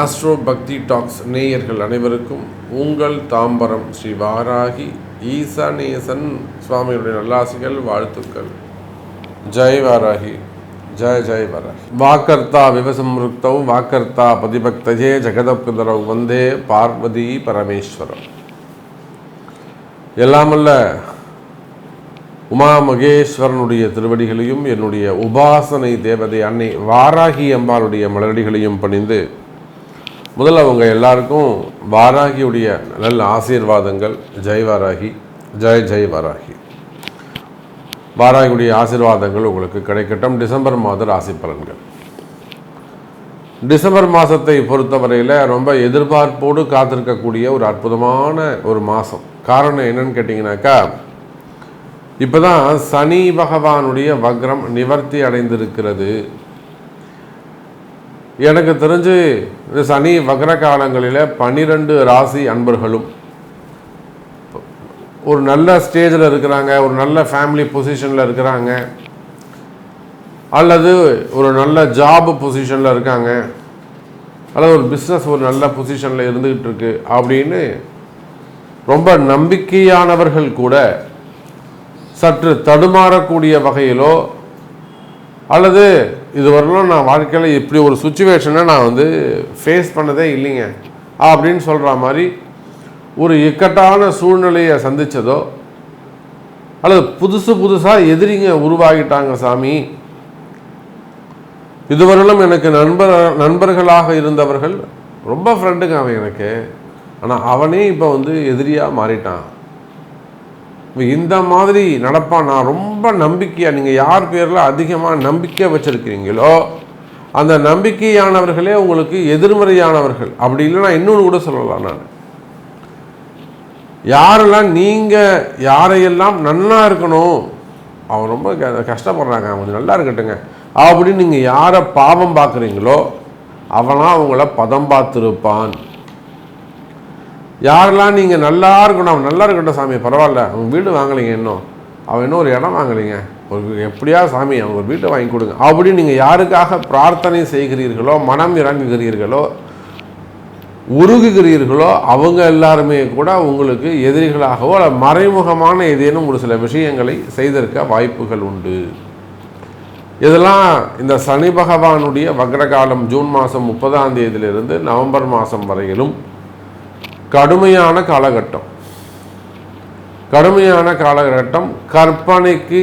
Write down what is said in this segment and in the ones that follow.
Astro பக்தி tax நேயர்கள் அனைவருக்கும் உங்கள் தாம்பரம் ஸ்ரீ வாராகி ஈசானேசன் சுவாமியுடைய நல்லாசிகள் வாழ்த்துக்கள். ஜெய் வாராகி ஜெய ஜெய் வாராகி. வாக்கர்த்தா விவசம்ருக்தௌ வாக்கர்த்தா பதிபக்தஜே ஜெகதப்பிதரவ் வந்தே பார்வதி பரமேஸ்வரம். எல்லாமல்ல உமா மகேஸ்வரனுடைய திருவடிகளையும் என்னுடைய உபாசனை தேவதை அன்னை வாராகி அம்பாளுடைய மலரடிகளையும் பணிந்து முதல்ல அவங்க எல்லாருக்கும் வாராகியுடைய நல்ல ஆசீர்வாதங்கள். ஜெய் வாராகி ஜெய் ஜெய் வாராகி. வாராகியுடைய ஆசீர்வாதங்கள் உங்களுக்கு கிடைக்கட்டும். டிசம்பர் மாத ராசி பலன்கள். டிசம்பர் மாதத்தை பொறுத்தவரையில் ரொம்ப எதிர்பார்ப்போடு காத்திருக்கக்கூடிய ஒரு அற்புதமான ஒரு மாதம் காரணம் என்னன்னு கேட்டிங்கனாக்கா இப்போ தான் சனி பகவானுடைய வக்ரம் நிவர்த்தி அடைந்திருக்கிறது. எனக்கு தெரிஞ்சு இந்த சனி வக்ர காலங்களில் பன்னிரெண்டு ராசி அன்பர்களும் ஒரு நல்ல ஸ்டேஜில் இருக்கிறாங்க ஒரு நல்ல ஃபேமிலி பொசிஷனில் இருக்கிறாங்க அல்லது ஒரு நல்ல ஜாப் பொசிஷனில் இருக்காங்க அல்லது ஒரு பிஸ்னஸ் ஒரு நல்ல பொசிஷனில் இருந்துக்கிட்டு இருக்கு அப்படின்னு ரொம்ப நம்பிக்கையானவர்கள் கூட சற்று தடுமாறக்கூடிய வகையிலோ அல்லது இதுவரையிலும் நான் வாழ்க்கையில் இப்படி ஒரு சுச்சுவேஷனை நான் வந்து ஃபேஸ் பண்ணதே இல்லைங்க. அப்படின்னு சொல்கிற மாதிரி ஒரு இக்கட்டான சூழ்நிலையை சந்தித்ததோ அல்லது புதுசு புதுசாக எதிரிங்க உருவாகிட்டாங்க சாமி. இதுவரையிலும் எனக்கு நண்பர் நண்பர்களாக இருந்தவர்கள் ரொம்ப ஃப்ரெண்டுங்க அவன் எனக்கு. ஆனால் அவனே இப்போ வந்து எதிரியாக மாறிட்டான். இந்த மாதிரி நடப்பான் நான் ரொம்ப நம்பிக்கையாக நீங்கள் யார் பேரில் அதிகமாக நம்பிக்கை வச்சுருக்கிறீங்களோ அந்த நம்பிக்கையானவர்களே உங்களுக்கு எதிர்மறையானவர்கள். அப்படி இல்லைன்னா இன்னொன்று கூட சொல்லலாம் நான். யாரெல்லாம் நீங்கள் யாரையெல்லாம் நன்னா இருக்கணும் அவன் ரொம்ப க- கஷ்டப்படுறாங்க அவன் கொஞ்சம் நல்லா இருக்கட்டுங்க. அப்படின்னு நீங்கள் யாரை பாவம் பார்க்குறீங்களோ அவனாக அவங்கள பதம் பார்த்துருப்பான். யாரெல்லாம் நீங்கள் நல்லா இருக்கணும் அவன் நல்லா இருக்கட்டும் சாமி பரவாயில்ல. அவன் வீடு வாங்கலைங்க இன்னும். அவன் இன்னும் ஒரு இடம் வாங்கலைங்க. ஒரு எப்படியா சாமி அவங்க ஒரு வீட்டை வாங்கி கொடுங்க. அப்படி நீங்கள் யாருக்காக பிரார்த்தனை செய்கிறீர்களோ மனம் இறங்குகிறீர்களோ உருகுகிறீர்களோ அவங்க எல்லாருமே கூட உங்களுக்கு எதிரிகளாகவோ அல்ல மறைமுகமான ஏதேனும் ஒரு சில விஷயங்களை செய்திருக்க வாய்ப்புகள் உண்டு. இதெல்லாம் இந்த சனி பகவானுடைய வக்ரகாலம் ஜூன் மாதம் முப்பதாம் தேதியிலிருந்து நவம்பர் மாதம் வரையிலும் கடுமையான காலகட்டம். கடுமையான காலகட்டம். கற்பனைக்கு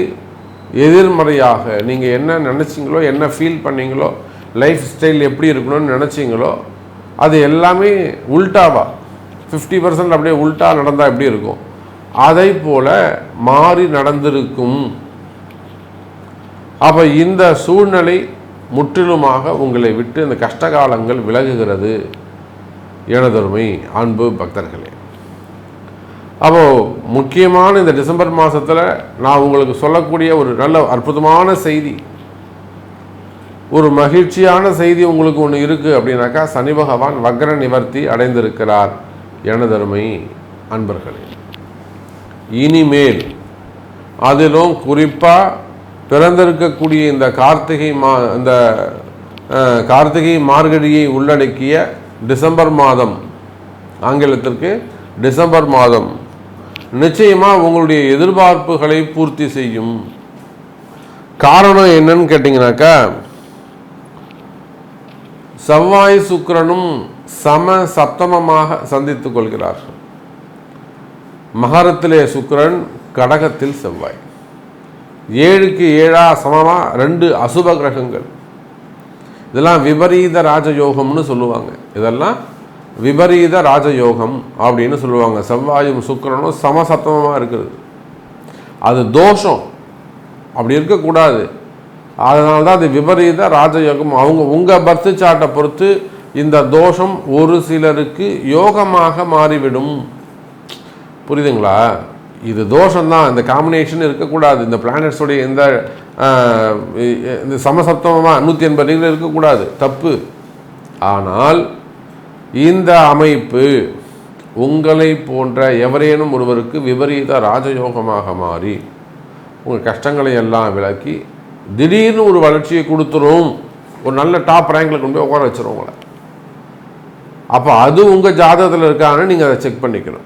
எதிர்மறையாக நீங்கள் என்ன நினச்சிங்களோ என்ன ஃபீல் பண்ணீங்களோ லைஃப் ஸ்டைல் எப்படி இருக்கணும்னு நினச்சிங்களோ அது எல்லாமே உல்டாவா? ஃபிஃப்டி பர்சன்ட் அப்படியே உல்டா நடந்தால் எப்படி இருக்கும்? அதை போல மாறி நடந்திருக்கும். அப்போ இந்த சூழ்நிலை முற்றிலுமாக உங்களை விட்டு இந்த கஷ்டகாலங்கள் விலகுகிறது. எனதருமை அன்பு பக்தர்களே. அப்போது முக்கியமான இந்த டிசம்பர் மாதத்தில் நான் உங்களுக்கு சொல்லக்கூடிய ஒரு நல்ல அற்புதமான செய்தி. ஒரு மகிழ்ச்சியான செய்தி உங்களுக்கு ஒன்று இருக்குது அப்படின்னாக்கா சனி பகவான் வக்ர நிவர்த்தி அடைந்திருக்கிறார் எனதருமை அன்பர்களே. இனிமேல் அதிலும் குறிப்பாக பிறந்திருக்கக்கூடிய இந்த கார்த்திகை மா இந்த கார்த்திகை மார்கழியை உள்ளடக்கிய டிசம்பர் மாதம். ஆங்கிலத்திற்கு டிசம்பர் மாதம். நிச்சயமாக உங்களுடைய எதிர்பார்ப்புகளை பூர்த்தி செய்யும். காரணம் என்னன்னு கேட்டிங்கனாக்கா செவ்வாய் சுக்கிரனும் சம சப்தமமாக சந்தித்துக் கொள்கிறார் மகரத்திலே சுக்கிரன் கடகத்தில் செவ்வாய். ஏழுக்கு ஏழா சமமாக ரெண்டு அசுப கிரகங்கள். இதெல்லாம் விபரீத ராஜயோகம்னு சொல்லுவாங்க. இதெல்லாம் விபரீத ராஜயோகம் அப்படின்னு சொல்லுவாங்க. செவ்வாயும் சுக்கிரனும் சமசத்தமமாக இருக்குது. அது தோஷம். அப்படி இருக்கக்கூடாது. அதனால தான் அது விபரீத ராஜயோகம். அவங்க உங்கள் பர்த் சார்ட்டை பொறுத்து இந்த தோஷம் ஒரு சிலருக்கு யோகமாக மாறிவிடும். புரியுதுங்களா? இது தோஷம்தான். இந்த காம்பினேஷன் இருக்கக்கூடாது. இந்த பிளானட்ஸோடைய இந்த இந்த சமசப்தமாக நூற்றி எண்பது டிகிரி இருக்கக்கூடாது. தப்பு. ஆனால் இந்த அமைப்பு உங்களை போன்ற எவரேனும் ஒருவருக்கு விபரீத ராஜயோகமாக மாறி உங்கள் கஷ்டங்களை எல்லாம் விளக்கி திடீர்னு ஒரு வளர்ச்சியை கொடுத்துரும். ஒரு நல்ல டாப் ரேங்கில் கொண்டு போய் உட்கார வச்சிரும் உங்களை. அப்போ அது உங்கள் ஜாதகத்தில் இருக்கான்னு நீங்கள் அதை செக் பண்ணிக்கணும்.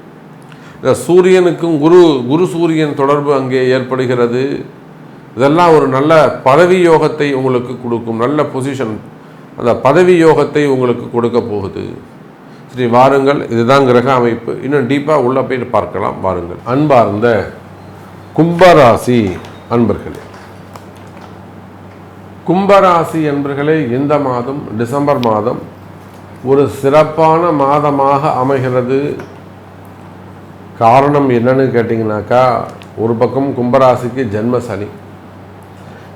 சூரியனுக்கும் குரு குரு சூரியன் தொடர்பு அங்கே ஏற்படுகிறது. இதெல்லாம் ஒரு நல்ல பதவி யோகத்தை உங்களுக்கு கொடுக்கும் நல்ல பொசிஷன் அந்த பதவி யோகத்தை உங்களுக்கு கொடுக்க போகுது. சரி வாருங்கள். இதுதான் கிரக அமைப்பு. இன்னும் டீப்பாக உள்ளே போயிட்டு பார்க்கலாம். வாருங்கள். அன்பார்ந்த கும்பராசி அன்பர்களே. கும்பராசி அன்பர்களே இந்த மாதம் டிசம்பர் மாதம் ஒரு சிறப்பான மாதமாக அமைகிறது. காரணம் என்னன்னு கேட்டிங்கனாக்கா ஒரு பக்கம் கும்பராசிக்கு ஜென்ம சனி.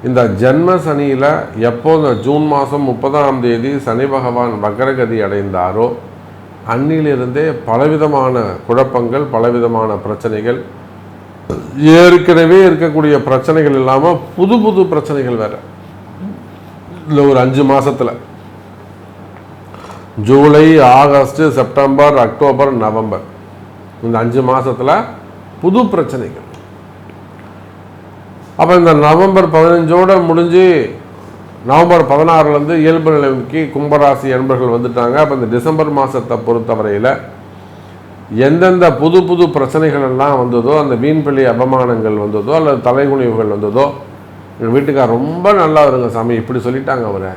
இந்த ஜென்ம சனியில் எப்போ இந்த ஜூன் மாதம் முப்பதாம் தேதி சனி பகவான் வக்ரகதி அடைந்தாரோ அன்னிலிருந்தே பலவிதமான குழப்பங்கள் பலவிதமான பிரச்சனைகள் ஏற்கனவே இருக்கக்கூடிய பிரச்சனைகள் இல்லாமல் புது புது பிரச்சனைகள் வேற. இல்லை ஒரு அஞ்சு மாதத்தில் July August September October November. இந்த அஞ்சு மாதத்தில் புது பிரச்சனைகள். அப்போ இந்த நவம்பர் பதினஞ்சோடு முடிஞ்சு நவம்பர் பதினாறுலேருந்து இயல்பு நிலைமைக்கு கும்பராசி என்பர்கள் வந்துட்டாங்க. அப்போ இந்த டிசம்பர் மாதத்தை பொறுத்தவரையில் எந்தெந்த புது புது பிரச்சனைகள் எல்லாம் வந்ததோ அந்த வீண்பள்ளி அபமானங்கள் வந்ததோ அல்லது தலைகுனிவுகள் வந்ததோ எங்கள் வீட்டுக்கார் ரொம்ப நல்லா வருங்க சாமி இப்படி சொல்லிட்டாங்க அவரை.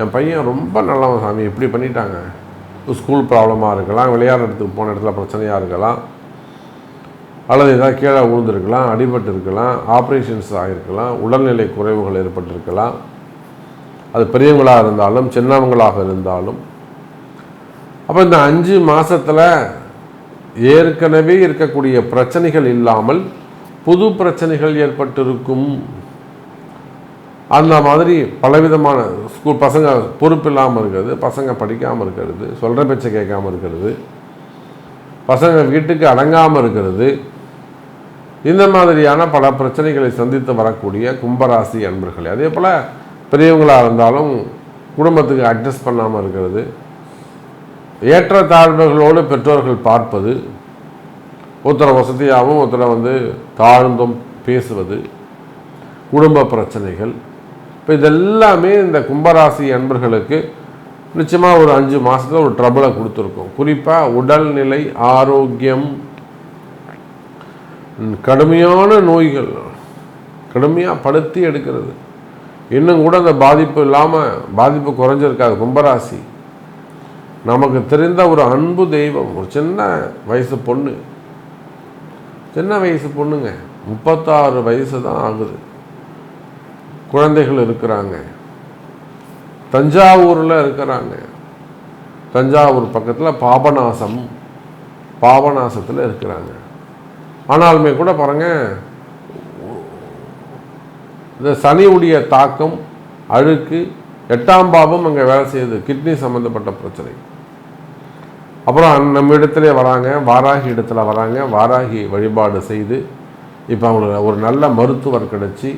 என் பையன் ரொம்ப நல்லவன் சாமி இப்படி பண்ணிட்டாங்க. ஸ்கூல் ப்ராப்ளமாக இருக்கலாம் விளையாடுறதுக்கு போன இடத்துல பிரச்சனையாக இருக்கலாம் அல்லது ஏதாவது கீழே விழுந்திருக்கலாம் அடிபட்டு இருக்கலாம் ஆப்ரேஷன்ஸ் ஆகிருக்கலாம் உடல்நிலை குறைவுகள் ஏற்பட்டிருக்கலாம். அது பெரியவங்களாக இருந்தாலும் சின்னவங்களாக இருந்தாலும். அப்போ இந்த அஞ்சு மாதத்தில் ஏற்கனவே இருக்கக்கூடிய பிரச்சனைகள் இல்லாமல் புது பிரச்சனைகள் ஏற்பட்டிருக்கும். அந்த மாதிரி பலவிதமான ஸ்கூல் பசங்க பொறுப்பு இல்லாமல் இருக்கிறது பசங்க படிக்காமல் இருக்கிறது சொல்கிற பேச்சை கேட்காமல் இருக்கிறது பசங்க வீட்டுக்கு அடங்காமல் இருக்கிறது இந்த மாதிரியான பல பிரச்சனைகளை சந்தித்து வரக்கூடிய கும்பராசி அன்பர்களே. அதே போல் பெரியவங்களாக இருந்தாலும் குடும்பத்துக்கு அட்ஜஸ்ட் பண்ணாமல் இருக்கிறது. ஏற்ற தாழ்வுகளோடு பெற்றோர்கள் பார்ப்பது ஒருத்தரை வசதியாகவும் ஒருத்தரை வந்து தாழ்ந்தும் பேசுவது குடும்ப பிரச்சனைகள் இப்போ இதெல்லாமே இந்த கும்பராசி அன்பர்களுக்கு நிச்சயமாக ஒரு அஞ்சு மாதத்தில் ஒரு ட்ரபிளை கொடுத்துருக்கோம். குறிப்பாக உடல்நிலை ஆரோக்கியம் கடுமையான நோய்கள். கடுமையாக படுத்தி எடுக்கிறது. இன்னும் கூட அந்த பாதிப்பு இல்லாமல் பாதிப்பு குறைஞ்சிருக்காது. கும்பராசி. நமக்கு தெரிந்த ஒரு அன்பு தெய்வம். ஒரு சின்ன வயசு பொண்ணு. சின்ன வயசு பொண்ணுங்க. முப்பத்தாறு வயசு தான் ஆகுது. குழந்தைகள் இருக்கிறாங்க. தஞ்சாவூரில் இருக்கிறாங்க. தஞ்சாவூர் பக்கத்தில் பாபநாசம் பாபநாசத்தில் இருக்கிறாங்க. ஆனாலுமே கூட பாருங்க இந்த சனியுடைய தாக்கம் அழுக்கு எட்டாம் பாபம் அங்கே வேலை செய்யுது. கிட்னி சம்மந்தப்பட்ட பிரச்சனை. அப்புறம் நம்ம இடத்துல வராங்க வாராகி இடத்துல வராங்க வாராகி வழிபாடு செய்து இப்போ அவங்களுக்கு ஒரு நல்ல மருத்துவர் கிடச்சி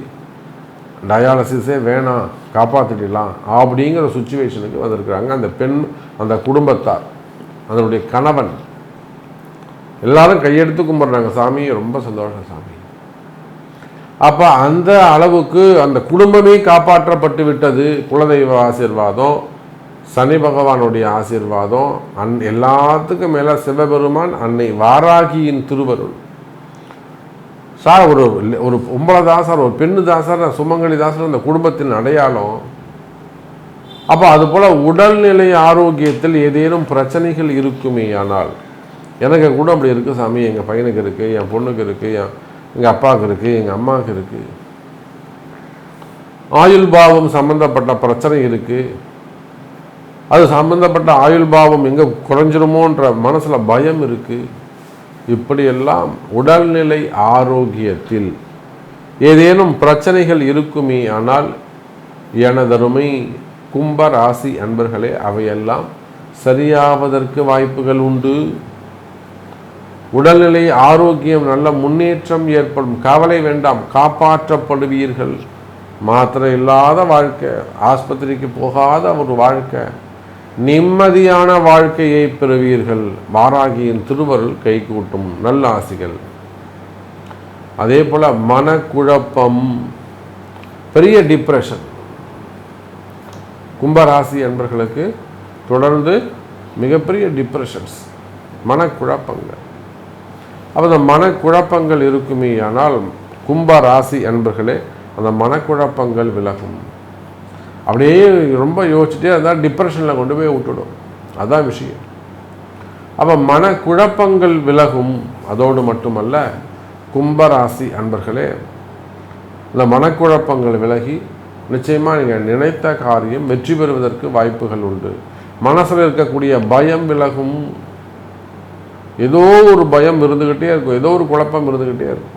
டயாலிசிஸே வேணாம் காப்பாற்றிடலாம் அப்படிங்கிற சுச்சுவேஷனுக்கு வந்திருக்கிறாங்க. அந்த பெண் அந்த குடும்பத்தார் அதனுடைய கணவன். எல்லாரும் கையெடுத்து கும்பிட்றாங்க. சாமி ரொம்ப சந்தோஷம் சாமி. அப்போ அந்த அளவுக்கு அந்த குடும்பமே காப்பாற்றப்பட்டு விட்டது. குலதெய்வ ஆசீர்வாதம் சனி பகவானுடைய ஆசீர்வாதம் அன் எல்லாத்துக்கும் மேலே சிவபெருமான் அன்னை வாராகியின் திருவருள். சார் ஒரு ஒரு பொம்பளை தாசர் ஒரு பெண்ணு தாசர் சுமங்கலி தாசர் அந்த குடும்பத்தின் அடையாளம். அப்போ அதுபோல் உடல்நிலை ஆரோக்கியத்தில் ஏதேனும் பிரச்சனைகள் இருக்குமே ஆனால் எனக்கு கூட அப்படி இருக்குது சாமி. எங்கள் பையனுக்கு இருக்குது என் பொண்ணுக்கு இருக்குது என் எங்கள் அப்பாவுக்கு இருக்குது எங்கள் அம்மாவுக்கு இருக்குது ஆயுள் பாவம் சம்பந்தப்பட்ட பிரச்சனை இருக்குது அது சம்பந்தப்பட்ட ஆயுள் பாவம் எங்கே குறைஞ்சிருமோன்ற மனசில் பயம் இருக்குது இப்படியெல்லாம் உடல்நிலை ஆரோக்கியத்தில் ஏதேனும் பிரச்சனைகள் இருக்குமே ஆனால் எனதருமை கும்ப ராசி அன்பர்களே அவையெல்லாம் சரியாவதற்கு வாய்ப்புகள் உண்டு. உடல்நிலை ஆரோக்கியம் நல்ல முன்னேற்றம் ஏற்படும். கவலை வேண்டாம் காப்பாற்றப்படுவீர்கள். மாத்திரை இல்லாத வாழ்க்கை ஆஸ்பத்திரிக்கு போகாத ஒரு வாழ்க்கை. நிம்மதியான வாழ்க்கையை பெறுவீர்கள். வாராகியின் திருவருள் கை கூட்டும் நல்ல ஆசிகள் அதே போல் மனக்குழப்பம் பெரிய டிப்ரெஷன் கும்பராசி என்பர்களுக்கு தொடர்ந்து மிகப்பெரிய டிப்ரெஷன்ஸ் மனக்குழப்பங்கள். அப்போ அந்த மனக்குழப்பங்கள் இருக்குமே ஆனால் கும்பராசி அன்பர்களே அந்த மனக்குழப்பங்கள் விலகும். அப்படியே ரொம்ப யோசிச்சுட்டே அதான் டிப்ரெஷனில் கொண்டு போய் விட்டுடும். அதான் விஷயம். அப்போ மனக்குழப்பங்கள் விலகும். அதோடு மட்டுமல்ல கும்பராசி அன்பர்களே இந்த மனக்குழப்பங்கள் விலகி நிச்சயமாக நீங்கள் நினைத்த காரியம் வெற்றி பெறுவதற்கு வாய்ப்புகள் உண்டு. மனசில் இருக்கக்கூடிய பயம் விலகும். ஏதோ ஒரு பயம் இருந்துக்கிட்டே இருக்கும். ஏதோ ஒரு குழப்பம் இருந்துக்கிட்டே இருக்கும்.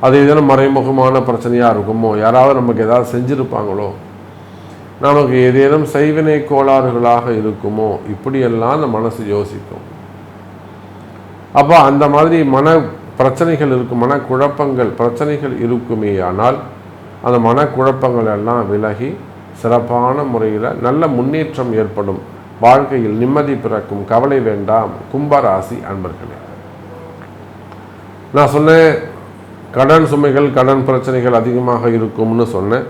அது ஏதேனும் மறைமுகமான பிரச்சனையாக இருக்குமோ? யாராவது நமக்கு ஏதாவது செஞ்சுருப்பாங்களோ? நமக்கு ஏதேனும் செய்வினை கோளாறுகளாக இருக்குமோ? இப்படியெல்லாம் அந்த மனசு யோசிக்கும். அப்போ அந்த மாதிரி மன பிரச்சனைகள் இருக்கும் மன குழப்பங்கள் பிரச்சனைகள் இருக்குமே ஆனால் அந்த மனக்குழப்பங்கள் எல்லாம் விலகி சிறப்பான முறையில் நல்ல முன்னேற்றம் ஏற்படும். வாழ்க்கையில் நிம்மதி பிறக்கும். கவலை வேண்டாம். கும்பராசி அன்பர்களே. நான் சொன்னேன் கடன் சுமைகள் கடன் பிரச்சனைகள் அதிகமாக இருக்கும்னு சொன்னேன்.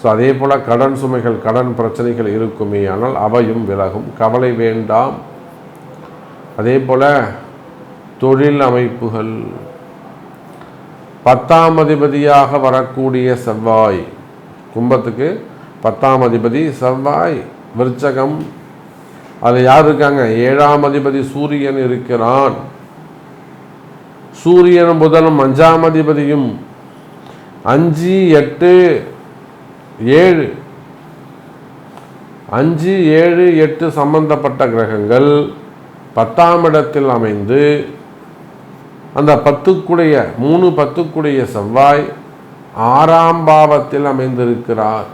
ஸோ அதே போல் கடன் சுமைகள் கடன் பிரச்சனைகள் இருக்குமே ஆனால் அவையும் விலகும். கவலை வேண்டாம். அதே போல் தொழில் அமைப்புகள். பத்தாம் அதிபதியாக வரக்கூடிய செவ்வாய். கும்பத்துக்கு பத்தாம் அதிபதி செவ்வாய் விருச்சகம். அதில் யார் இருக்காங்க? ஏழாம் அதிபதி சூரியன் இருக்கிறான். சூரியன் புதனும் அஞ்சாம் அதிபதியும். அஞ்சு எட்டு ஏழு. அஞ்சு ஏழு எட்டு சம்பந்தப்பட்ட கிரகங்கள் பத்தாம் இடத்தில் அமைந்து அந்த பத்துக்குடைய மூணு பத்துக்குடைய செவ்வாய் ஆறாம் பாவத்தில் அமைந்திருக்கிறார்.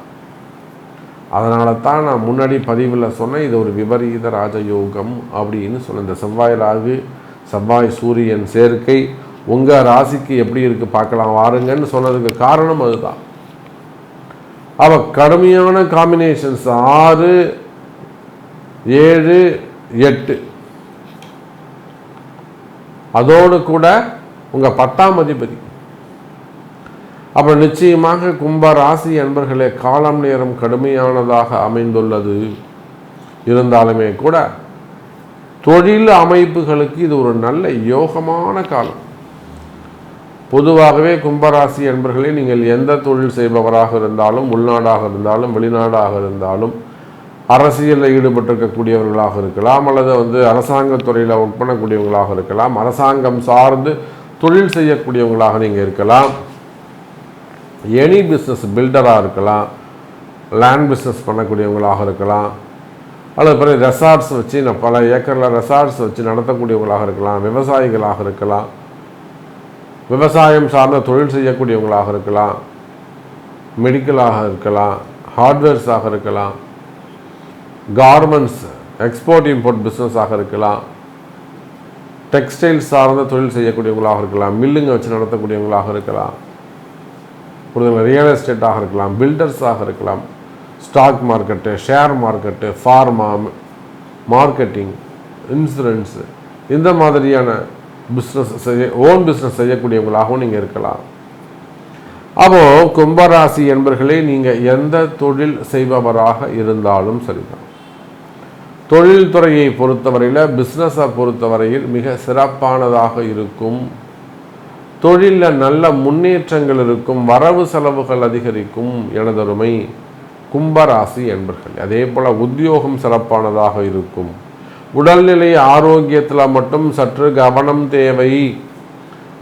அதனால தான் நான் முன்னாடி பதிவில் சொன்னேன் இது ஒரு விபரீத ராஜயோகம் அப்படின்னு சொன்னேன். இந்த செவ்வாய் ராகு செவ்வாய் சூரியன் சேர்க்கை உங்கள் ராசிக்கு எப்படி இருக்குது பார்க்கலாம் வாருங்கன்னு சொன்னதுக்கு காரணம் அதுதான். அவள் கடுமையான காம்பினேஷன்ஸ் ஆறு ஏழு எட்டு. அதோடு கூட உங்கள் பத்தாம் அதிபதி. அப்போ நிச்சயமாக கும்ப ராசி அன்பர்களே காலம் நேரம் கடுமையானதாக அமைந்துள்ளது. இருந்தாலுமே கூட தொழில் அமைப்புகளுக்கு இது ஒரு நல்ல யோகமான காலம். பொதுவாகவே கும்பராசி என்பர்களே நீங்கள் எந்த தொழில் செய்பவராக இருந்தாலும் உள்நாடாக இருந்தாலும் வெளிநாடாக இருந்தாலும் அரசியலில் ஈடுபட்டிருக்கக்கூடியவர்களாக இருக்கலாம் அல்லது வந்து அரசாங்கத்துறையில் ஒர்க் பண்ணக்கூடியவங்களாக இருக்கலாம் அரசாங்கம் சார்ந்து தொழில் செய்யக்கூடியவங்களாக நீங்கள் இருக்கலாம். எனி பிஸ்னஸ் பில்டராக இருக்கலாம் லேண்ட் பிஸ்னஸ் பண்ணக்கூடியவங்களாக இருக்கலாம் அல்லது பிறகு ரெசார்ட்ஸ் வச்சு நான் பல ஏக்கரில் ரெசார்ட்ஸ் வச்சு நடத்தக்கூடியவங்களாக இருக்கலாம் விவசாயிகளாக இருக்கலாம். விவசாயம் சார்ந்த தொழில் செய்யக்கூடியவங்களாக இருக்கலாம் மெடிக்கலாக இருக்கலாம் ஹார்ட்வேர்ஸாக இருக்கலாம் கார்மெண்ட்ஸ் எக்ஸ்போர்ட் இம்போர்ட் பிஸ்னஸாக இருக்கலாம் டெக்ஸ்டைல் சார்ந்த தொழில் செய்யக்கூடியவங்களாக இருக்கலாம் மில்லுங்க வச்சு நடத்தக்கூடியவங்களாக இருக்கலாம் புரிதுங்களா ரியல் எஸ்டேட்டாக இருக்கலாம் பில்டர்ஸாக இருக்கலாம் stock market share market pharma marketing insurance இந்த மாதிரியான பிஸ்னஸ் செய்ய ஓன் பிஸ்னஸ் செய்யக்கூடியவங்களாகவும் நீங்கள் இருக்கலாம். அப்போது கும்பராசி என்பர்களே நீங்கள் எந்த தொழில் செய்பவராக இருந்தாலும் சரிதான். தொழில்துறையை பொறுத்தவரையில் பிஸ்னஸை பொறுத்தவரையில் மிக சிறப்பானதாக இருக்கும். தொழிலில் நல்ல முன்னேற்றங்கள் இருக்கும் வரவு செலவுகள் அதிகரிக்கும் எனதொருமை கும்பராசி என்பர்கள். அதே போல் உத்தியோகம் சிறப்பானதாக இருக்கும். உடல்நிலை ஆரோக்கியத்தில் மட்டும் சற்று கவனம் தேவை.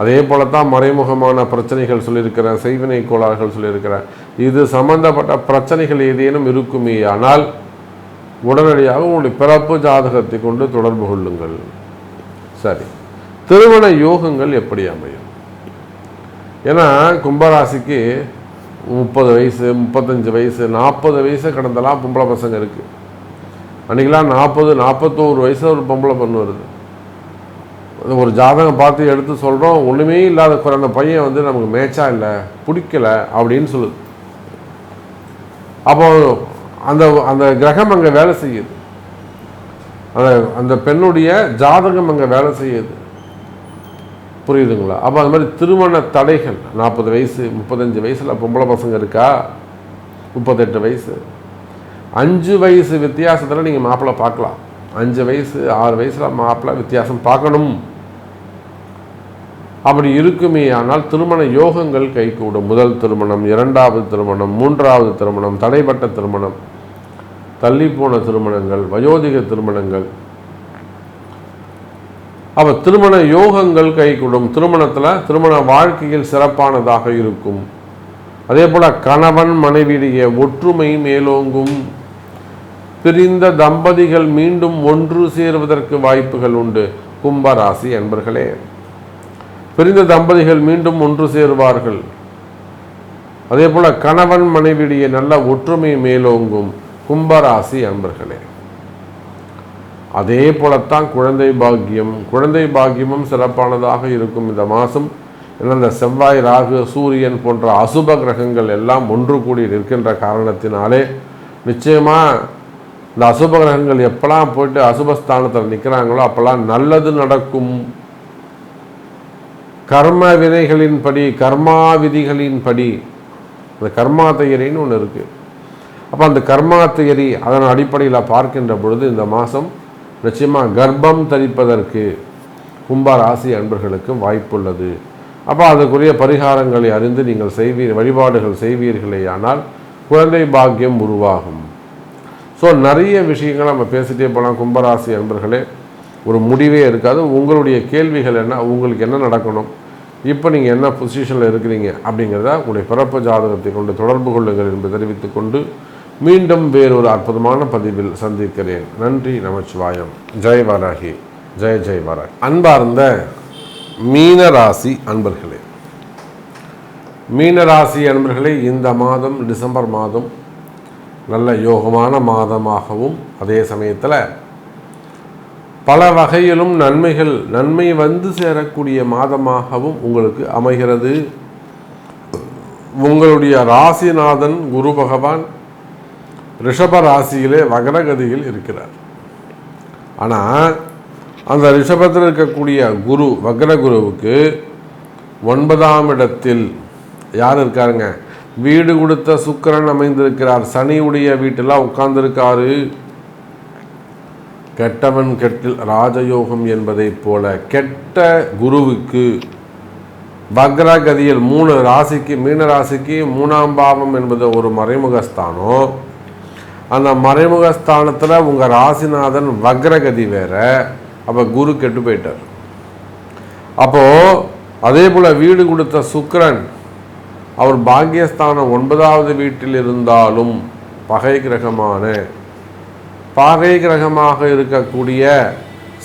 அதே போல தான் மறைமுகமான பிரச்சனைகள் சொல்லியிருக்கிறேன் செய்வினை கோளாறுகள் சொல்லியிருக்கிறேன். இது சம்பந்தப்பட்ட பிரச்சனைகள் ஏதேனும் இருக்குமே ஆனால் உடனடியாக உங்களுடைய பிறப்பு ஜாதகத்தை கொண்டு தொடர்பு கொள்ளுங்கள். சரி. திருமண யோகங்கள் எப்படி அமையும்? ஏன்னா கும்பராசிக்கு முப்பது வயசு முப்பத்தஞ்சு வயசு நாற்பது வயசு கடந்தெல்லாம் பொம்பளை பசங்க இருக்குது அன்றைக்கெலாம் நாற்பது நாற்பத்தோரு வயசில் ஒரு பொம்பளை பொண்ணு வருது. ஒரு ஜாதகம் பார்த்து எடுத்து சொல்கிறோம் ஒன்றுமே இல்லாத குறை. அந்த பையன் வந்து நமக்கு மேட்சா இல்லை பிடிக்கல அப்படின்னு சொல்லுது. அப்போ அந்த அந்த கிரகம் அங்கே வேலை செய்யுது. அந்த அந்த பெண்ணுடைய ஜாதகம் அங்கே வேலை செய்யுது. புரியுதுங்களா? அப்போ அது மாதிரி திருமண தடைகள் நாற்பது வயசு முப்பத்தஞ்சு வயசில் பொம்பளை பசங்க இருக்கா? முப்பத்தெட்டு வயசு. அஞ்சு வயசு வித்தியாசத்தில் நீங்கள் மாப்பிள்ளை பார்க்கலாம். அஞ்சு வயசு ஆறு வயசில் மாப்பிள்ளை வித்தியாசம் பார்க்கணும். அப்படி இருக்குமே ஆனால் திருமண யோகங்கள் கைகூடும். முதல் திருமணம் இரண்டாவது திருமணம் மூன்றாவது திருமணம் தடைப்பட்ட திருமணம் தள்ளிப்போன திருமணங்கள் வயோதிக திருமணங்கள். அப்போ திருமண யோகங்கள் கைகூடும். திருமணத்தில் திருமண வாழ்க்கையில் சிறப்பானதாக இருக்கும். அதே போல் கணவன் மனைவியுடைய ஒற்றுமை மேலோங்கும். பிரிந்த தம்பதிகள் மீண்டும் ஒன்று சேருவதற்கு வாய்ப்புகள் உண்டு. கும்பராசி என்பர்களே பிரிந்த தம்பதிகள் மீண்டும் ஒன்று சேருவார்கள். அதே போல கணவன் மனைவியுடைய நல்ல ஒற்றுமை மேலோங்கும் கும்பராசி அன்பர்களே. அதே போலத்தான் குழந்தை பாக்கியம். குழந்தை பாக்கியமும் சிறப்பானதாக இருக்கும் இந்த மாதம். இந்த செவ்வாய் ராகு சூரியன் போன்ற அசுப கிரகங்கள் எல்லாம் ஒன்று கூடி நிற்கின்ற காரணத்தினாலே நிச்சயமாக இந்த அசுப கிரகங்கள் எப்பெல்லாம் போயிட்டு அசுபஸ்தானத்தில் நிற்கிறாங்களோ அப்போல்லாம் நல்லது நடக்கும். கர்ம வினைகளின்படி கர்மா விதிகளின்படி அந்த கர்மா தயரின்னு ஒன்று இருக்குது அப்போ அந்த கர்மா தயரி அதன் அடிப்படையில் பார்க்கின்ற பொழுது இந்த மாதம் நிச்சயமாக கர்ப்பம் தரிப்பதற்கு கும்ப ராசி அன்பர்களுக்கும் வாய்ப்புள்ளது. அப்போ அதுக்குரிய பரிகாரங்களை அறிந்து நீங்கள் செய்வீர் வழிபாடுகள் செய்வீர்களே ஆனால் குழந்தை பாக்கியம் உருவாகும். ஸோ நிறைய விஷயங்கள் நம்ம பேசிட்டே போகலாம் கும்பராசி அன்பர்களே ஒரு முடிவே இருக்காது. உங்களுடைய கேள்விகள் என்ன? உங்களுக்கு என்ன நடக்கணும்? இப்போ நீங்கள் என்ன பொசிஷனில் இருக்கிறீங்க? அப்படிங்கிறத உங்களுடைய பிறப்பு ஜாதகத்தை கொண்டு தொடர்பு கொள்ளுங்கள் என்று தெரிவித்துக் கொண்டு மீண்டும் வேறொரு அற்புதமான பதிவில் சந்திக்கிறேன். நன்றி நமச்சிவாயம். ஜெய் வாராகி. ஜெய ஜெய் வாராகி. அன்பார்ந்த மீனராசி அன்பர்களே மீனராசி அன்பர்களே இந்த மாதம் டிசம்பர் மாதம் நல்ல யோகமான மாதமாகவும் அதே சமயத்தில் பல வகையிலும் நன்மைகள் நன்மை வந்து சேரக்கூடிய மாதமாகவும் உங்களுக்கு அமைகிறது. உங்களுடைய ராசிநாதன் குரு பகவான் ரிஷப ராசியிலே வகரகதியில் இருக்கிறார். ஆனால் அந்த ரிஷபத்தில் இருக்கக்கூடிய குரு வக்ர குருவுக்கு ஒன்பதாம் இடத்தில் யார் இருக்காருங்க? வீடு கொடுத்த சுக்கரன் அமைந்திருக்கிறார். சனியுடைய வீட்டெல்லாம் உட்கார்ந்துருக்காரு. கெட்டவன் கெட்டில் ராஜயோகம் என்பதைப் போல கெட்ட குருவுக்கு வக்ரகதியில் மூணு ராசிக்கு மீன ராசிக்கு மூணாம் பாவம் என்பது ஒரு மறைமுகஸ்தானம். அந்த மறைமுகஸ்தானத்தில் உங்கள் ராசிநாதன் வக்ரகதி வேற. அப்போ குரு கெட்டு போயிட்டார். அப்போது அதே போல் வீடு கொடுத்த சுக்கரன் அவர் பாக்யஸ்தான ஒன்பதாவது வீட்டில் இருந்தாலும் பகை கிரகமான. பாகை கிரகமாக இருக்கக்கூடிய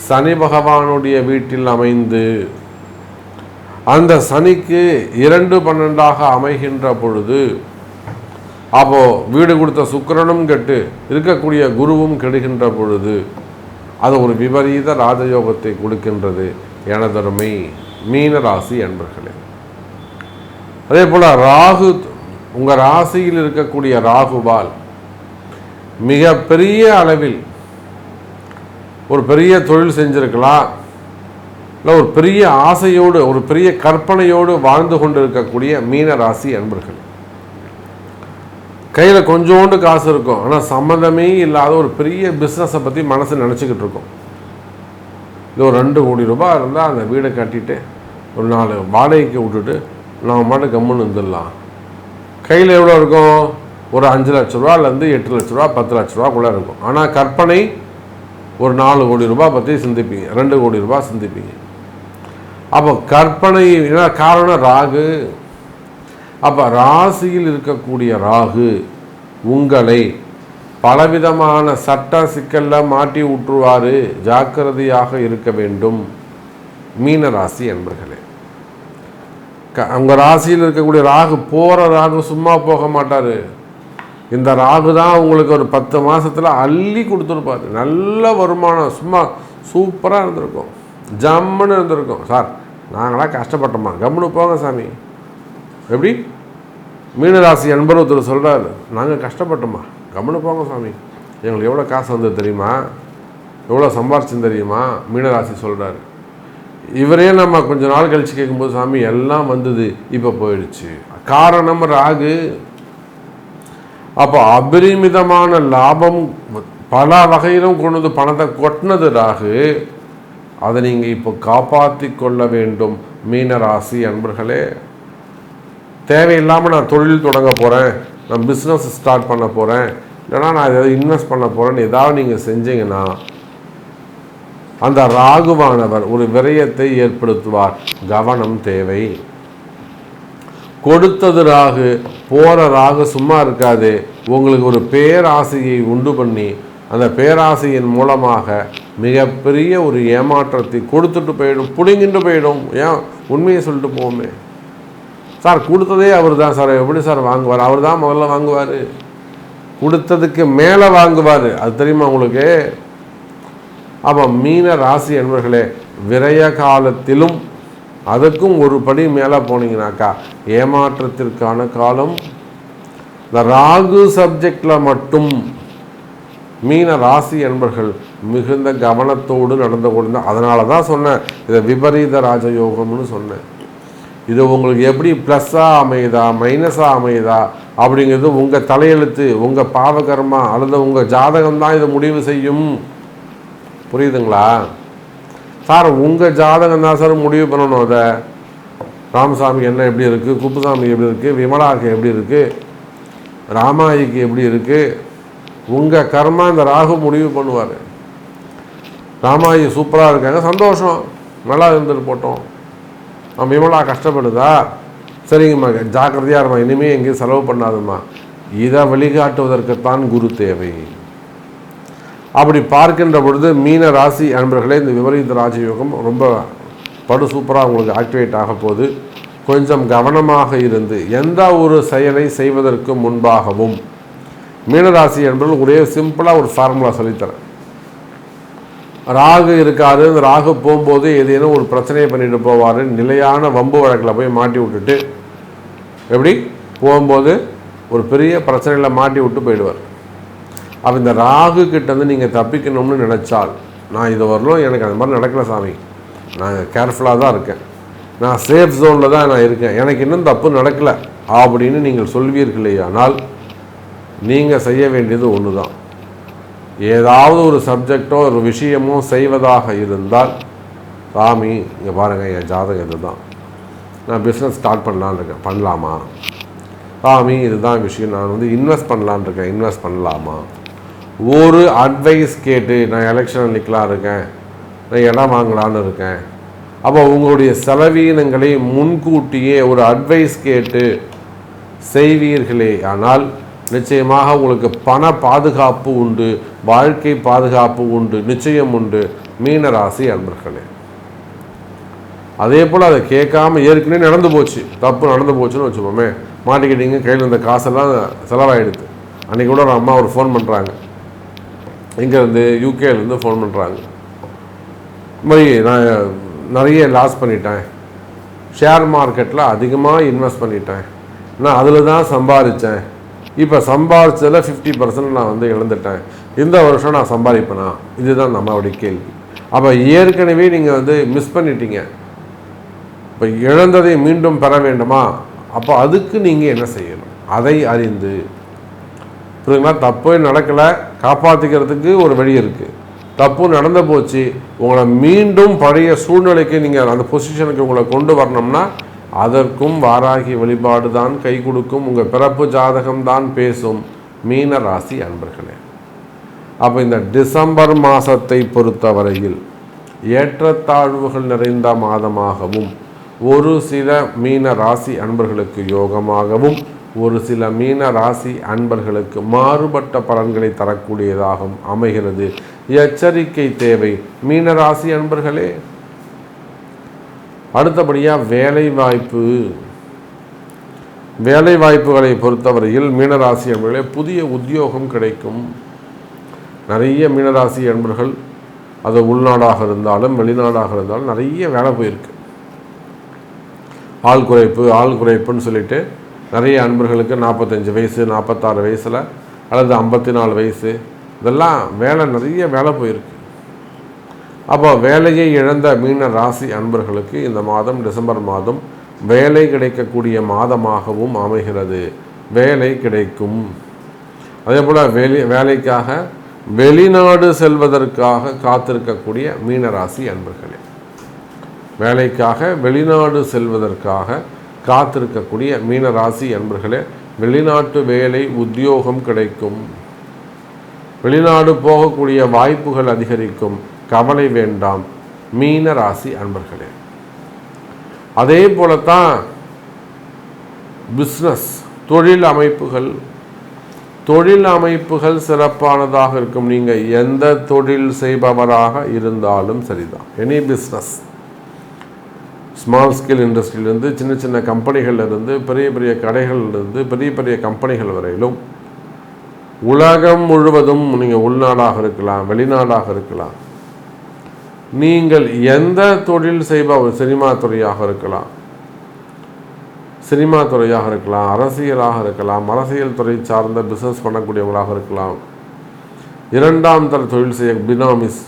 சனி பகவானுடைய வீட்டில் அமைந்து அந்த சனிக்கு இரண்டு பன்னெண்டாக அமைகின்ற பொழுது அப்போ வீடு கொடுத்த சுக்கரனும் கெட்டு இருக்கக்கூடிய குருவும் கெடுகின்ற பொழுது அது ஒரு விபரீத ராஜயோகத்தை கொடுக்கின்றது. எனதருமை மீன ராசி அன்பர்களே. அதே போல் ராகு உங்கள் ராசியில் இருக்கக்கூடிய ராகுபால் மிக பெரிய அளவில் ஒரு பெரிய தொழில் செஞ்சுருக்கலாம். இல்லை ஒரு பெரிய ஆசையோடு ஒரு பெரிய கற்பனையோடு வாழ்ந்து கொண்டு இருக்கக்கூடிய மீன ராசி அன்பர்கள். கையில் கொஞ்சோண்டு காசு இருக்கும். ஆனால் சம்மந்தமே இல்லாத ஒரு பெரிய பிஸ்னஸை பற்றி மனசு நினச்சிக்கிட்டு இருக்கும். இது ஒரு ரெண்டு கோடி ரூபாய் இருந்தால் அந்த வீடை கட்டிட்டு ஒரு நாலு வாடகைக்கு விட்டுட்டு நான் மட்டும் கம்முன்னு இருந்துடலாம். கையில் எவ்வளோ இருக்கும்? ஒரு அஞ்சு லட்ச ரூபாலேருந்து எட்டு லட்ச ரூபா பத்து லட்ச ரூபாக்குள்ளே இருக்கும். ஆனால் கற்பனை ஒரு நாலு கோடி ரூபாய் பற்றி சிந்திப்பீங்க. ரெண்டு கோடி ரூபாய் சிந்திப்பீங்க. அப்போ கற்பனை என்ன காரணம் ராகு. அப்போ ராசியில் இருக்கக்கூடிய ராகு உங்களை பலவிதமான சட்ட சிக்கலில் மாட்டி விட்டுருவார் ஜாக்கிரதையாக இருக்க வேண்டும். மீன ராசி என்பர்களே. உங்கள் ராசியில் இருக்கக்கூடிய ராகு போகிற ராகு சும்மா போக மாட்டார். இந்த ராகு தான் உங்களுக்கு ஒரு பத்து மாதத்தில் அள்ளி கொடுத்துருப்பாரு. நல்ல வருமானம் சும்மா சூப்பராக இருந்திருக்கும். ஜம்முன்னு இருந்திருக்கும். சார் நாங்களாம் கஷ்டப்பட்டோமா? கம்முன்னு போங்க சாமி. எப்படி? மீனராசி அன்பர் ஒருத்தர் சொல்கிறாரு நாங்கள் கஷ்டப்பட்டோமா? கம்முன்னு போங்க சாமி. எங்களுக்கு எவ்வளோ காசு வந்தது தெரியுமா? எவ்வளோ சம்பாரிச்சுன்னு தெரியுமா? மீனராசி சொல்கிறாரு இவரே நம்ம கொஞ்ச நாள் கழித்து கேட்கும்போது சாமி எல்லாம் வந்தது இப்போ போயிடுச்சு. காரணம் ராகு. அப்போ அபரிமிதமான லாபம் பல வகையிலும் கொண்டு வந்து பணத்தை கொட்டினது ராகு. அதை நீங்கள் இப்போ காப்பாற்றி கொள்ள வேண்டும் மீனராசி அன்பர்களே. தேவையில்லாமல் நான் தொழில் தொடங்க போகிறேன் நான் பிஸ்னஸ் ஸ்டார்ட் பண்ண போகிறேன் இல்லைனா நான் ஏதாவது இன்வெஸ்ட் பண்ண போகிறேன்னு ஏதாவது நீங்கள் செஞ்சீங்கன்னா அந்த ராகுவானவர் ஒரு விரயத்தை ஏற்படுத்துவார். கவனம் தேவை. கொடுத்தது ராகு போகிற ராகு சும்மா இருக்காது. உங்களுக்கு ஒரு பேராசையை உண்டு பண்ணி அந்த பேராசையின் மூலமாக மிகப்பெரிய ஒரு ஏமாற்றத்தை கொடுத்துட்டு போயிடும் பிடுங்கிட்டு போயிடும். ஏன்? உண்மையை சொல்லிட்டு போவோமே. சார் கொடுத்ததே அவர் தான் சார். எப்படி சார் வாங்குவார்? அவர் தான் முதல்ல வாங்குவார். கொடுத்ததுக்கு மேலே வாங்குவார். அது தெரியுமா உங்களுக்கு? அப்போ மீன ராசி என்பர்களே விரய காலத்திலும் அதுக்கும் ஒரு படி மேலே போனீங்கனாக்கா ஏமாற்றத்திற்கான காலம் இந்த ராகு சப்ஜெக்டில் மட்டும் மீன ராசி என்பர்கள் மிகுந்த கவனத்தோடு நடந்து கொண்டு அதனால தான் சொன்னேன் இதை விபரீத ராஜயோகம்னு சொன்னேன். இது உங்களுக்கு எப்படி ப்ளஸ்ஸாக அமையுதா மைனஸாக அமையுதா அப்படிங்கிறது உங்கள் தலையெழுத்து உங்கள் பாவகர்மா அல்லது உங்கள் ஜாதகம் தான் இதை முடிவு செய்யும். புரியுதுங்களா? சார் உங்கள் ஜாதகம் தான் சார் முடிவு பண்ணணும் அதை? ராமசாமி என்ன எப்படி இருக்குது குப்புசாமி எப்படி இருக்குது விமலாக்கு எப்படி இருக்குது ராமாயிக்கு எப்படி இருக்குது உங்கள் கர்மா இந்த ராகு முடிவு பண்ணுவார். ராமாயி சூப்பராக இருக்காங்க சந்தோஷம். நல்லா இருந்துட்டு போட்டோம். நம்ம விமலா கஷ்டப்படுதா? சரிங்கம்மா ஜாக்கிரதையாக இருமா. இனிமேல் எங்கேயும் செலவு பண்ணாதும்மா. இதை வழிகாட்டுவதற்குத்தான் குரு தேவை. அப்படி பார்க்கின்ற பொழுது மீன ராசி அன்பர்களே இந்த விபரீத ராஜயோகம் ரொம்ப படு சூப்பராக உங்களுக்கு ஆக்டிவேட் ஆக போகுது. கொஞ்சம் கவனமாக இருந்து எந்த ஒரு செயலை செய்வதற்கு முன்பாகவும் மீனராசி என்பது ஒரே சிம்பிளாக ஒரு ஃபார்முலா சொல்லித்தரேன். ராகு இருக்காது இந்த ராகு போகும்போது ஏதேனும் ஒரு பிரச்சனையை பண்ணிட்டு போவார் நிலையான வம்பு வழக்கில் போய் மாட்டி விட்டுட்டு எப்படி? போகும்போது ஒரு பெரிய பிரச்சனையில் மாட்டி விட்டு போயிடுவார். அப்போ இந்த ராகு கிட்டேருந்து நீங்கள் தப்பிக்கணும்னு நினச்சால் நான் இது வரலும் எனக்கு அந்த மாதிரி நடக்கல சாமி. நான் கேர்ஃபுல்லாக தான் இருக்கேன். நான் சேஃப் ஜோனில் தான் நான் இருக்கேன். எனக்கு இன்னும் தப்பு நடக்கலை அப்படின்னு நீங்கள் சொல்வீர்களே ஆனால் நீங்கள் செய்ய வேண்டியது ஒன்று தான் ஏதாவது ஒரு சப்ஜெக்டோ ஒரு விஷயமோ செய்வதாக இருந்தால் சாமி இங்கே பாருங்கள் என் ஜாதகம் இது தான் நான் பிஸ்னஸ் ஸ்டார்ட் பண்ணலான்னு இருக்கேன். பண்ணலாமா? சாமி இதுதான் விஷயம். நான் வந்து இன்வெஸ்ட் பண்ணலான்னு இருக்கேன். இன்வெஸ்ட் பண்ணலாமா? ஒரு அட்வைஸ் கேட்டு நான் எலெக்ஷனில் நிற்கலாம் இருக்கேன். நான் இடம் வாங்கலான்னு இருக்கேன். அப்போ உங்களுடைய செலவீனங்களை முன்கூட்டியே ஒரு அட்வைஸ் கேட்டு செய்வீர்களே. ஆனால் நிச்சயமாக உங்களுக்கு பண பாதுகாப்பு உண்டு வாழ்க்கை பாதுகாப்பு உண்டு நிச்சயம் உண்டு மீன ராசி அன்பர்களே. அதே போல் அதை கேட்காம ஏற்கனவே நடந்து போச்சு. தப்பு நடந்து போச்சுன்னு வச்சுப்போமே மாட்டிக்கிட்டீங்க கையில் இருந்த காசெல்லாம் செலவாயிடுது. அன்றைக்கி கூட ஒரு அம்மா ஒரு ஃபோன் பண்ணுறாங்க இங்கேருந்து யூகேலேருந்து ஃபோன் பண்ணுறாங்க இது மாதிரி நான் நிறைய லாஸ் பண்ணிட்டேன். ஷேர் மார்க்கெட்டில் அதிகமாக இன்வெஸ்ட் பண்ணிட்டேன். நான் அதில் தான் சம்பாதிச்சேன். இப்போ சம்பாதிச்சதில் ஃபிஃப்டி பர்சன்ட் நான் வந்து இழந்துட்டேன். இந்த வருஷம் நான் சம்பாதிப்பேனா? இதுதான் நம்மளுடைய கேள்வி. அப்போ ஏற்கனவே நீங்கள் வந்து மிஸ் பண்ணிட்டீங்க. இப்போ இழந்ததை மீண்டும் பெற வேண்டுமா? அப்போ அதுக்கு நீங்கள் என்ன செய்யணும்? அதை அறிந்து புரியுங்களா தப்பு நடக்கலை. காப்பாற்றிக்கிறதுக்கு ஒரு வழி இருக்குது தப்பு நடந்து போச்சு. உங்களை மீண்டும் பழைய சூழ்நிலைக்கு நீங்கள் அந்த பொசிஷனுக்கு உங்களை கொண்டு வரணும்னா அதற்கும் வாராகி வழிபாடு தான் கை கொடுக்கும். உங்கள் பிறப்பு ஜாதகம் தான் பேசும். மீன ராசி அன்பர்களே. அப்போ இந்த டிசம்பர் மாதத்தை பொறுத்தவரையில் ஏற்றத்தாழ்வுகள் நிறைந்த மாதமாகவும் ஒரு சில மீன ராசி அன்பர்களுக்கு யோகமாகவும் ஒரு சில மீன ராசி அன்பர்களுக்கு மாறுபட்ட பலன்களை தரக்கூடியதாகவும் அமைகிறது. எச்சரிக்கை தேவை. மீன ராசி அன்பர்களே அடுத்தபடியாக வேலை வாய்ப்பு வேலை வாய்ப்புகளை பொறுத்தவரையில் மீனராசி அன்பர்களே புதிய உத்தியோகம் கிடைக்கும். நிறைய மீனராசி அன்பர்கள் அது உள்நாடாக இருந்தாலும் வெளிநாடாக இருந்தாலும் நிறைய வேலை போயிருக்கு. ஆள் குறைப்பு ஆள் குறைப்புன்னு சொல்லிட்டு நிறைய அன்பர்களுக்கு நாற்பத்தஞ்சு வயசு நாற்பத்தாறு வயசில் அல்லது ஐம்பத்தி நாலு வயசு. இதெல்லாம் வேலை நிறைய வேலை போயிருக்கு. அப்போ வேலையை இழந்த மீன ராசி அன்பர்களுக்கு இந்த மாதம் டிசம்பர் மாதம் வேலை கிடைக்கக்கூடிய மாதமாகவும் அமைகிறது. வேலை கிடைக்கும். அதே போல் வேலை வேலைக்காக வெளிநாடு செல்வதற்காக காத்திருக்கக்கூடிய மீனராசி அன்பர்களே. வேலைக்காக வெளிநாடு செல்வதற்காக காத்திருக்கக்கூடிய மீனராசி அன்பர்களே வெளிநாட்டு வேலை உத்தியோகம் கிடைக்கும். வெளிநாடு போகக்கூடிய வாய்ப்புகள் அதிகரிக்கும். கவலை வேண்டாம். மீன ராசி அன்பர்களே. அதே போலத்தான் பிஸ்னஸ் தொழில் அமைப்புகள். தொழில் அமைப்புகள் சிறப்பானதாக இருக்கும். நீங்கள் எந்த தொழில் செய்பவராக இருந்தாலும் சரிதான். எனி பிஸ்னஸ் ஸ்மால் ஸ்கேல் இண்டஸ்ட்ரியிலேருந்து சின்ன சின்ன கம்பெனிகள்லேருந்து பெரிய பெரிய கடைகள்லேருந்து பெரிய பெரிய கம்பெனிகள் வரையிலும் உலகம் முழுவதும் நீங்கள் உள்நாடாக இருக்கலாம் வெளிநாடாக இருக்கலாம். நீங்கள் எந்த தொழில் செய்பவர் சினிமா துறையாக இருக்கலாம். சினிமா துறையாக இருக்கலாம் அரசியலாக இருக்கலாம் அரசியல் துறை சார்ந்த பிஸ்னஸ் பண்ணக்கூடியவங்களாக இருக்கலாம். இரண்டாம் தர தொழில் செய்ய பினாமிஸ்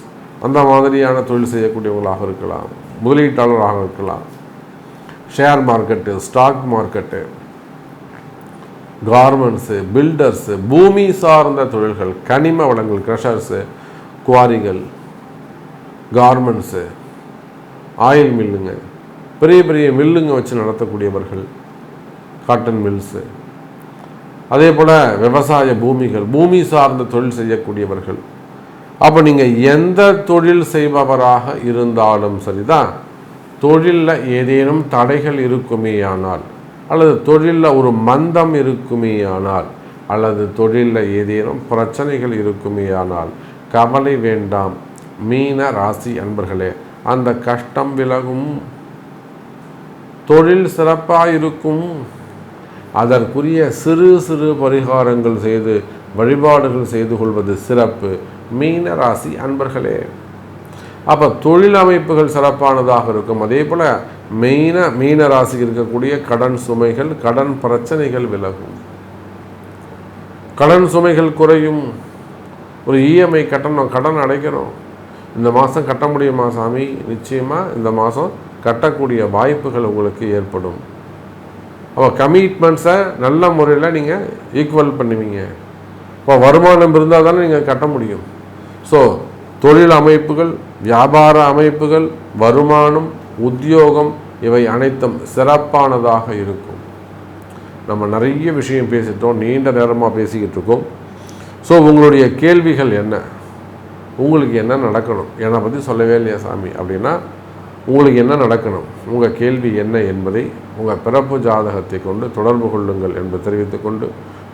அந்த மாதிரியான தொழில் செய்யக்கூடியவங்களாக இருக்கலாம். முதலீட்டாளராக இருக்கலாம். Share market stock market garments builders பூமி சார்ந்த தொழில்கள் கனிம வளங்கள் க்ரஷர்ஸு குவாரிகள் கார்மெண்ட்ஸு ஆயில் மில்லுங்க பெரிய பெரிய மில்லுங்க வச்சு நடத்தக்கூடியவர்கள் காட்டன் மில்ஸு அதே போல் விவசாய பூமிகள் பூமி சார்ந்த தொழில் செய்யக்கூடியவர்கள் அப்போ நீங்கள் எந்த தொழில் செய்பவராக இருந்தாலும் சரிதான். தொழிலில் ஏதேனும் தடைகள் இருக்குமேயானால் அல்லது தொழிலில் ஒரு மந்தம் இருக்குமேயானால் அல்லது தொழிலில் ஏதேனும் பிரச்சனைகள் இருக்குமேயானால் கவலை வேண்டாம். மீன ராசி அன்பர்களே அந்த கஷ்டம் விலகும். தொழில் சிறப்பாக இருக்கும் அதற்குரிய சிறு சிறு பரிகாரங்கள் செய்து வழிபாடுகள் செய்து கொள்வது சிறப்பு. மீன ராசி அன்பர்களே அப்போ தொழில் அமைப்புகள் சிறப்பானதாக இருக்கும். அதே போல் மெயினாக மீன ராசி இருக்கக்கூடிய கடன் சுமைகள் கடன் பிரச்சனைகள் விலகும். கடன் சுமைகள் குறையும். ஒரு இஎம்ஐ கட்டணம் கடன் அடைக்கணும். இந்த மாதம் கட்ட முடியுமா சாமி? நிச்சயமாக இந்த மாதம் கட்டக்கூடிய வாய்ப்புகள் உங்களுக்கு ஏற்படும். அப்போ கமிட்மெண்ட்ஸை நல்ல முறையில் நீங்கள் ஈக்குவல் பண்ணுவீங்க. இப்போ வருமானம் இருந்தால் தானே நீங்கள் கட்ட முடியும். ஸோ தொழில் அமைப்புகள் வியாபார அமைப்புகள் வருமானம் உத்தியோகம் இவை அனைத்தும் சிறப்பானதாக இருக்கும். நம்ம நிறைய விஷயம் பேசிட்டோம் நீண்ட நேரமாக பேசிக்கிட்டு இருக்கோம். ஸோ உங்களுடைய கேள்விகள் என்ன? உங்களுக்கு என்ன நடக்கணும்? என்னை பற்றி சொல்லவே இல்லையா சாமி? அப்படின்னா உங்களுக்கு என்ன நடக்கணும்? உங்கள் கேள்வி என்ன என்பதை உங்கள் பிறப்பு ஜாதகத்தை கொண்டு தொடர்பு கொள்ளுங்கள் என்று தெரிவித்துக்கொண்டு